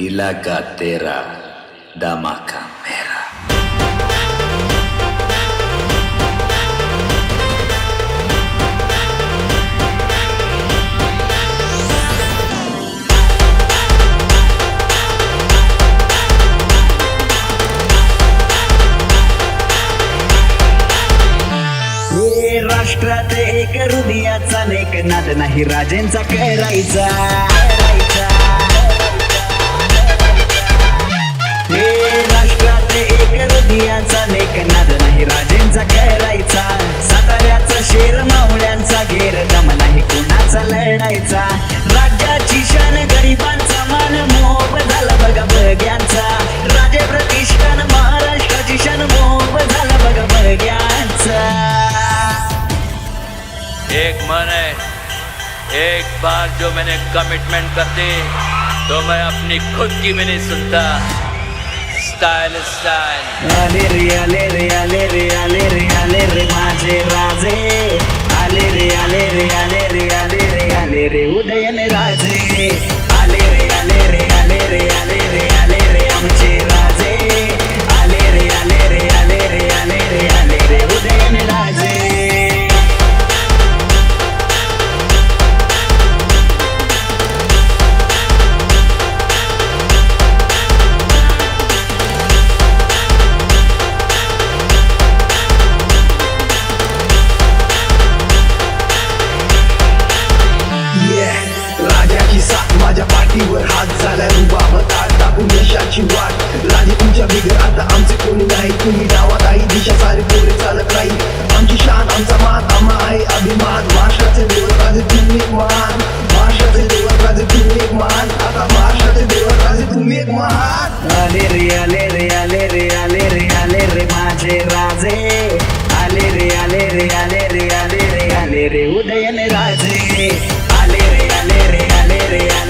y la gatera, dama camera. राष्ट्रात एक हृदयाचा लेख नाद नाही राजेंचा करायचा भगवान है। एक बार जो मैंने कमिटमेंट कर दी तो मैं अपनी खुद की भी नहीं सुनता। Style style Alere, alere, alere, alere, alere, माझे राजे. Alere, alere, alere, alere, alere, Udayan Raje. Alere, alere, alere, alere.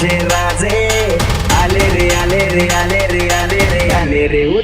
माझे राजे. आले रे आले रे आले रे आले रे आले रे.